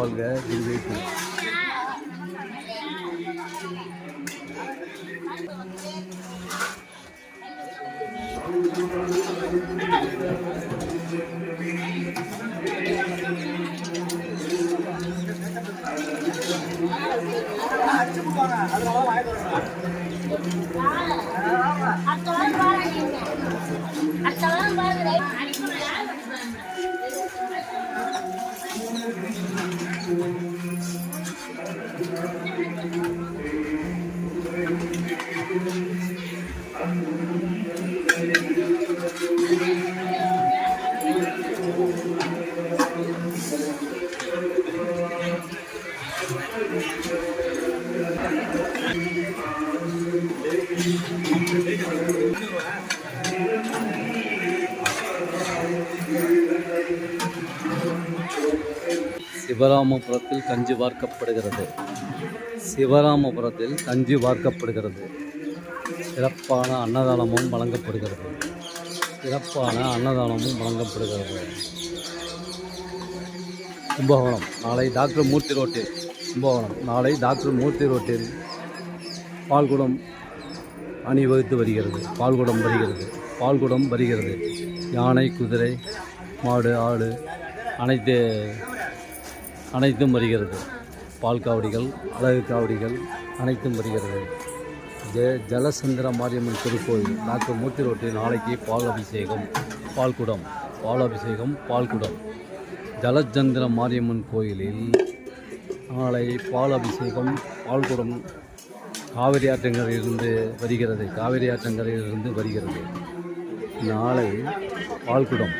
வாழ்க குருவே துணை அடுத்த சிவராமபுரத்தில் கஞ்சி வார்க்கப்படுகிறது. சிவராமபுரத்தில் கஞ்சி வார்க்கப்படுகிறது. சிறப்பான அன்னதானமும் வழங்கப்படுகிறது. சிறப்பான அன்னதானமும் வழங்கப்படுகிறது. கும்பகோணம் நாளை டாக்டர் மூர்த்தி ரோட்டில். கும்பகோணம் நாளை டாக்டர் மூர்த்தி ரோட்டில் பால்குடம் அணிவகுத்து வருகிறது. பால்குடம் வருகிறது. பால்குடம் வருகிறது. யானை குதிரை மாடு ஆடு அனைத்து அனைத்தும் வருகிறது. பால் காவடிகள் அழகு காவடிகள் அனைத்தும் வருகிறது. ஜெ ஜலசந்திர மாரியம்மன் திருக்கோயில் டாக்டர் மூர்த்தி ரோட்டில் நாளைக்கு பால் அபிஷேகம் பால்குடம் பால் அபிஷேகம் பால்குடம் ஜலச்சந்திர மாரியம்மன் கோயிலில் நாளை பால் அபிஷேகம் பால்குடம் காவிரி ஆற்றங்கரையிலிருந்து வருகிறது காவிரி ஆற்றங்கரையிலிருந்து வருகிறது. நாளை பால்குடம்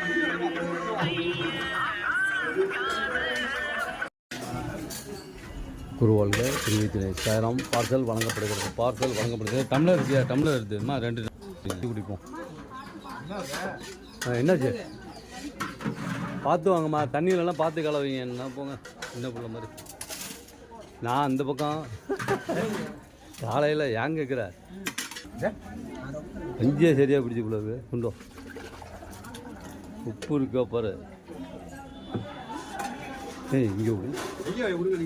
குருவாழ்க. திருவித்தினை சாயிரம். பார்சல் வழங்கப்படுகிறது. பார்சல் வழங்கப்படுகிறது. டம்ளர் இருக்கியா டம்ளர் இருக்குதுமா ரெண்டு குடிப்போம். என்னாச்சு? பார்த்து வாங்கம்மா. தண்ணியிலலாம் பார்த்து கலவீங்க. என்ன போங்க? சின்ன பிள்ளை மாதிரி? நான் அந்த பக்கம் காலையில் ஏன் கேட்குற அஞ்சே சரியாக பிடிச்சி பிள்ளை உண்டோ உப்பு இருக்கா பாரு. ஏய் இங்கே விடு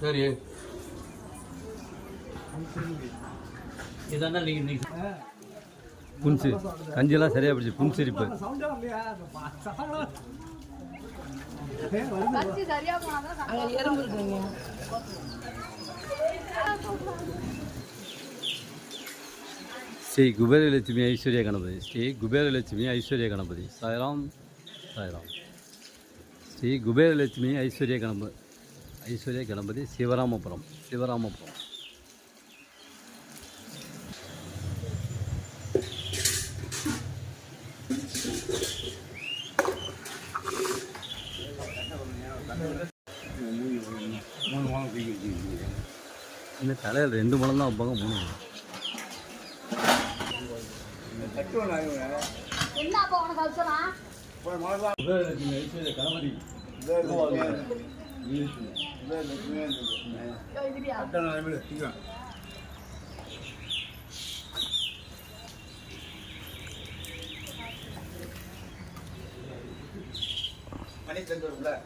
சரி இதாண்டா நீங்கள் புன்சு கஞ்சியெல்லாம் சரியாக பிடிச்சி புன்சிரிப்பு ஸ்ரீ குபேரலட்சுமி ஐஸ்வர்ய கணபதி ஸ்ரீ குபேரலட்சுமி ஐஸ்வர்ய கணபதி. சாய்ராம் சாய்ராம். ஸ்ரீ குபேரலட்சுமி ஐஸ்வர்ய கணபதி ஐஸ்வர்ய கணபதி சிவராமபுரம் சிவராமபுரம். இந்த தலையில் ரெண்டு முழம் தான் வைப்பாங்க மூணு முழம் கணபதி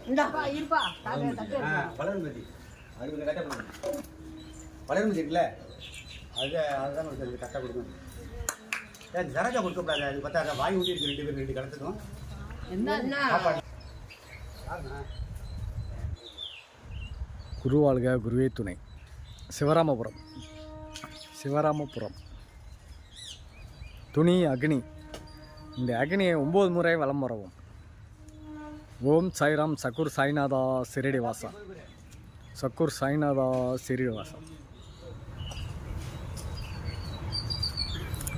இந்தாப்பா இருப்பா. தட்டு தட்டு வளர்மதி வளர்மதி இருக்குல்ல அது அதுதான் கொஞ்சம் கரெக்டாக கொடுக்கணும். ஏன் சரக்கா கொடுக்கக்கூடாது அது பார்த்தா வாய் ஊட்டி இருக்கு ரெண்டு பேரும் ரெண்டு கலத்துக்கும் குருவாழ்க குருவே துணை. சிவராமபுரம். சிவராமபுரம். துணி அக்னி. இந்த அக்னியை ஒம்பது முறை வலம் வரவும். ஓம் சாய்ராம் சக்குர் சாய்நாதா சிரடி வாசா சக்குர் சாய்நாதா சிரடி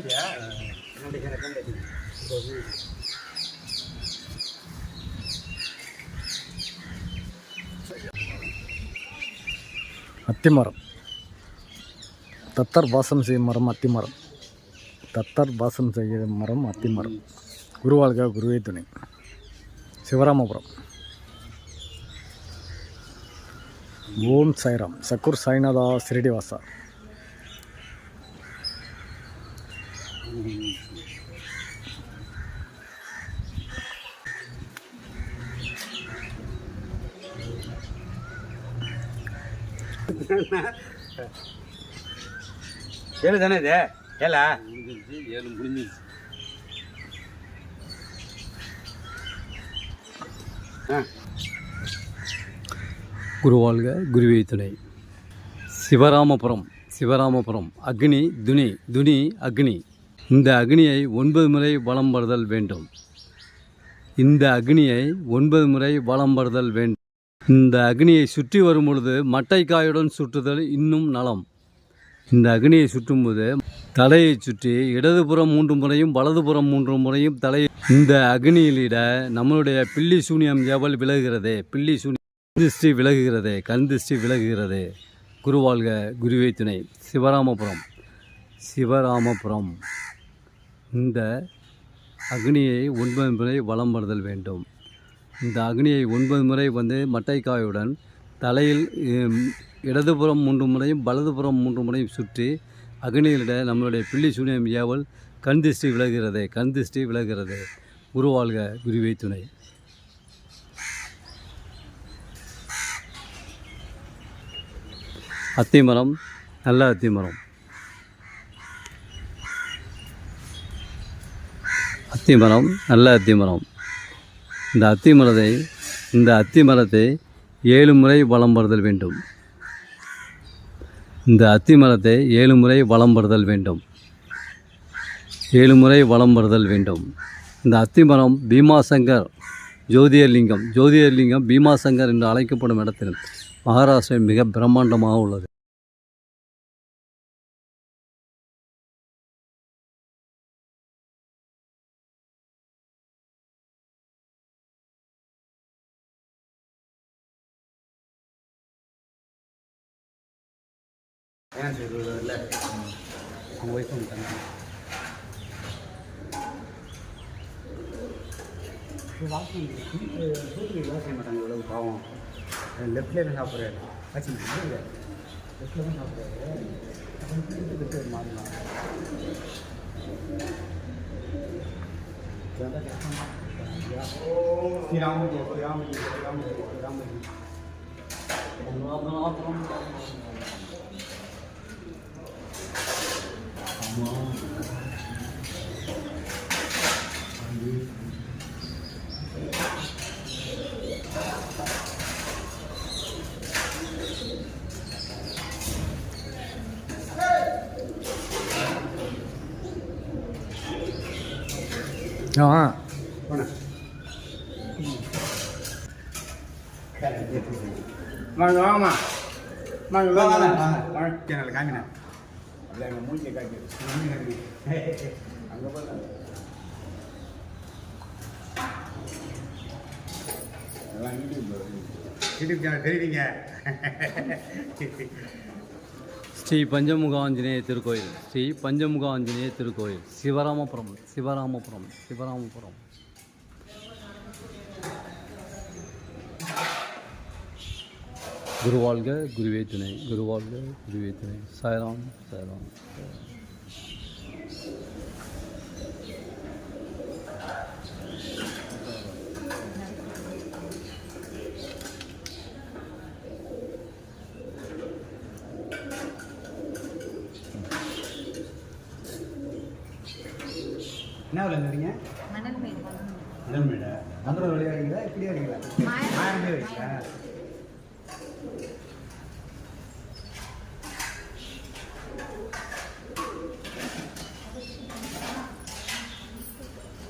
வாங்கிட்டியா அத்திமரம். தத்தர் வாசம் செய்யும் மரம் அத்திமரம். தத்தர் வாசம் செய்யும் மரம் அத்திமரம். குருவாழ்க குருவே துணை. சிவராமபுரம். ஓம் சாய்ராம். சக்குர் சாய்நாதா சிரடிவாசா. ஏழு தானே இது? ஏழா? ஏழு முடிஞ்சிருச்சு. ஆ. குருவாழ்க குருவே துணை. சிவராமபுரம் சிவராமபுரம் அக்னி துனி துனி அக்னி. இந்த அக்னியை ஒன்பது முறை வலம் வருதல் வேண்டும். இந்த அக்னியை ஒன்பது முறை வலம் வருதல் வேண்டும். இந்த அக்னியை சுற்றி வரும் பொழுது மட்டைக்காயுடன் சுற்றுதல் இன்னும் நலம். இந்த அக்னியை சுற்றும்போது தலையை சுற்றி இடதுபுறம் மூன்று முறையும் வலதுபுறம் மூன்று முறையும் தலை இந்த அக்னியிலிட நம்மளுடைய பில்லி சூனியம் ஜபல் விலகுகிறதே? பில்லி சூனியம் திருஷ்டி விலகுகிறது? கண் திருஷ்டி விலகுகிறது? குருவாழ்க குருவை துணை. சிவராமபுரம். சிவராமபுரம். இந்த அக்னியை ஒன்பது முறை வலம் வருதல் வேண்டும். இந்த அக்னியை ஒன்பது முறை வந்து மட்டைக்காயுடன் தலையில் இடதுபுறம் மூன்று முறையும் வலதுபுறம் மூன்று முறையும் சுற்றி அக்னியிலிட நம்மளுடைய பிள்ளி சூனியம் ஏவல் கண் திருஷ்டி விலகிறது கண் திருஷ்டி விலகிறது குருவாழ்க குருவை துணை. அத்திமரம் நல்ல அத்திமரம். அத்திமரம் நல்ல அத்திமரம். இந்த அத்திமரத்தை இந்த அத்திமரத்தை ஏழு முறை வலம் வருதல் வேண்டும். இந்த அத்திமரத்தை ஏழு முறை வலம் வருதல் வேண்டும். ஏழு முறை வலம் வருதல் வேண்டும். இந்த அத்திமரம் பீமாசங்கர் ஜோதியர்லிங்கம் ஜோதியர்லிங்கம் பீமாசங்கர் என்று அழைக்கப்படும் இடத்தில் மகாராஷ்டிரம் மிக பிரம்மாண்டமாக உள்ளது. ஏன் சொல்றது இல்லை அவங்க ஒய்ஃப் வந்துட்டாங்க சூத்துக்கு வேலை செய்ய மாட்டாங்க இவ்வளவு பாவம் லெஃப்ட்லேயே தான் சாப்பிட்றாரு ஆச்சு லெஃப்ட்டில் தான் சாப்பிட்றாரு லெஃப்ட் மாறலாம் ஸ்ரீராமஜி ஸ்ரீராமஜி ஸ்ரீராமஜி ஸ்ரீராமஜி ஆ வாங்க வாங்கம்மா. வாங்க வாங்க வாங்க காமினேன். அப்படியே எங்கள் மூஞ்சி காட்டி அங்கே போய் எல்லாம் தெரியுறீங்க ஸ்ரீ பஞ்சமுக ஆஞ்சநேய திருக்கோயில். ஸ்ரீ பஞ்சமுக ஆஞ்சநேய திருக்கோயில். சிவராமபுரம் சிவராமபுரம் சிவராமபுரம். குருவாழ்க குருவே துணை குருவாழ்க குருவே துணை. சாய்ராம் சாய்ராம் சாய்ராம். என்ன இருந்தீங்க மணல் மேடு. மணல் மேடா? மதுரை வழியாக இருக்கீங்களா இப்படி வரீங்களா? மாயமே வரீங்களா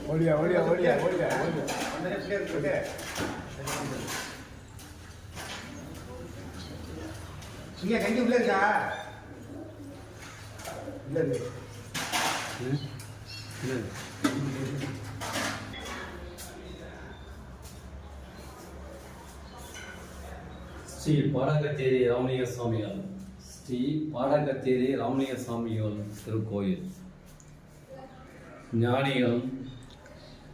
ஓடியா ஓடியா ஓடியா ஓடியா ஓடியா. அந்த நேரத்துல இருக்கு இங்க கஞ்சி உள்ள இருக்கா? இல்ல? ஸ்ரீ பாடகத்தேரி ராமலிங்க சுவாமிகள் ஸ்ரீ பாடகத்தேரி ராமலிங்க சுவாமிகள் திருக்கோயில். ஞானிகளும்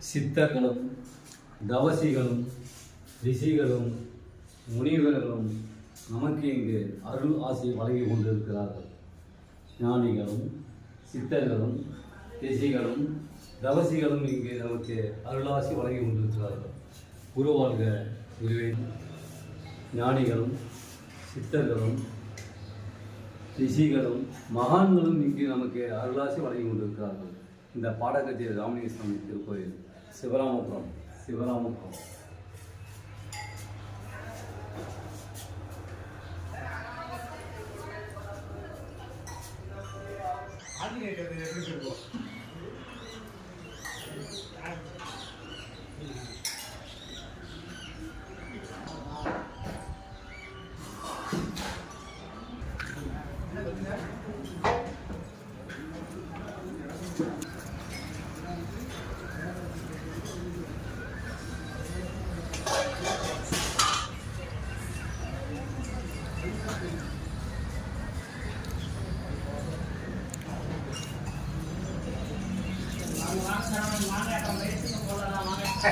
சித்தர்களும் தவசிகளும் ரிஷிகளும் முனிவர்களும் நமக்கு இங்கு அருள் ஆசை வழங்கி கொண்டிருக்கிறார்கள். ஞானிகளும் சித்தர்களும் திசைகளும் தவசிகளும் இங்கு நமக்கு அருளாசி வழங்கி கொண்டிருக்கிறார்கள். குரு வாழ்க குருவே ஞானிகளும் சித்தர்களும் ரிஷிகளும் மகான்களும் இங்கு நமக்கு அருளாசி வழங்கி கொண்டிருக்கிறார்கள். இந்த பாடகத்திய ராமலிங்க சுவாமி திருக்கோயில் சிவராமபுரம் சிவராமபுரம். ஆஞ்சநேயர்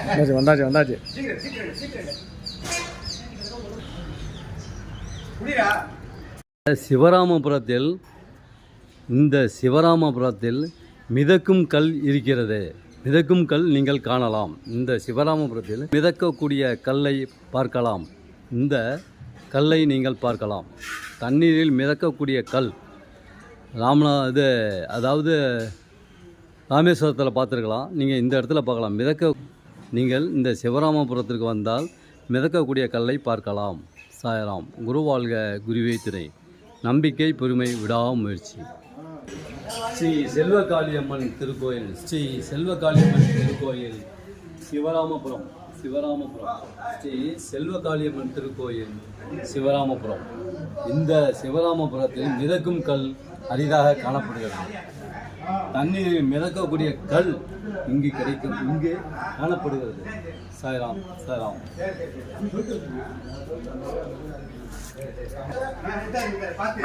வந்தாச்சு வந்தாச்சு வந்தாச்சு. சீக்கிரம் சீக்கிரம் சீக்கிரம். புரியுதா? சிவராமபுரத்தில் இந்த சிவராமபுரத்தில் மிதக்கும் கல் இருக்கிறது. மிதக்கும் கல் நீங்கள் காணலாம். இந்த சிவராமபுரத்தில் மிதக்கக்கூடிய கல்லை பார்க்கலாம். இந்த கல்லை நீங்கள் பார்க்கலாம். தண்ணீரில் மிதக்கக்கூடிய கல். ராமனா இது அதாவது ராமேஸ்வரத்தில் பார்த்துருக்கலாம். நீங்கள் இந்த இடத்துல பார்க்கலாம். மிதக்க நீங்கள் இந்த சிவராமபுரத்திற்கு வந்தால் மிதக்கக்கூடிய கல்லை பார்க்கலாம். சாயராம் குருவாழ்க குருவே துணை நம்பிக்கை பொறுமை விடாமுயற்சி. ஸ்ரீ செல்வகாளியம்மன் திருக்கோயில் ஸ்ரீ செல்வகாளியம்மன் திருக்கோயில் சிவராமபுரம். சிவராமபுரம். ஸ்ரீ செல்வகாளியம்மன் திருக்கோயில் சிவராமபுரம். இந்த சிவராமபுரத்தில் மிதக்கும் கல் அரிதாக காணப்படுகிறது. தண்ணீரில் மிதக்கக்கூடிய கல் இங்கு கிடைக்கும். இங்கு காணப்படுகிறது. சாய்ராம் சாய்ராம். பார்த்து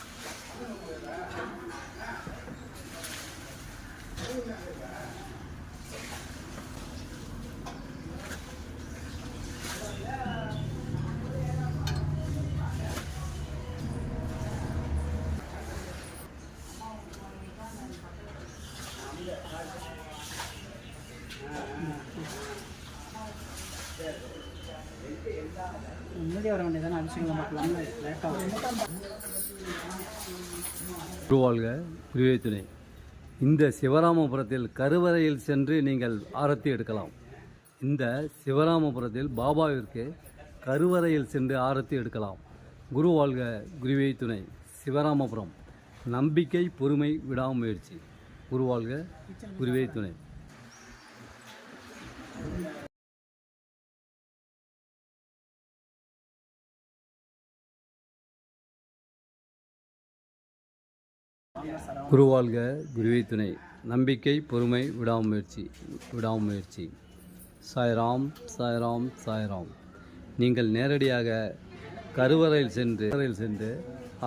முன்னாடி வர வேண்டியதானே அபிஷேகம் பார்க்கலாம் லேட்டாக குருவாழ்க குருவே துணை இந்த சிவராமபுரத்தில் கருவறையில் சென்று நீங்கள் ஆரத்தி எடுக்கலாம். இந்த சிவராமபுரத்தில் பாபாவிற்கு கருவறையில் சென்று ஆரத்தி எடுக்கலாம். குரு வாழ்க குருவே துணை. சிவராமபுரம். நம்பிக்கை பொறுமை விடாமுயற்சி. குரு வாழ்க குருவே துணை. குருவாழ்க குருவே துணை நம்பிக்கை பொறுமை விடாமுயற்சி விடாமுயற்சி. சாய்ராம் சாய்ராம் சாய்ராம். நீங்கள் நேரடியாக கருவறையில் சென்று கருவறையில் சென்று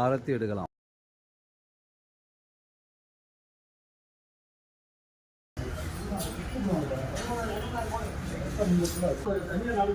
ஆரத்தி எடுக்கலாம். தனியாக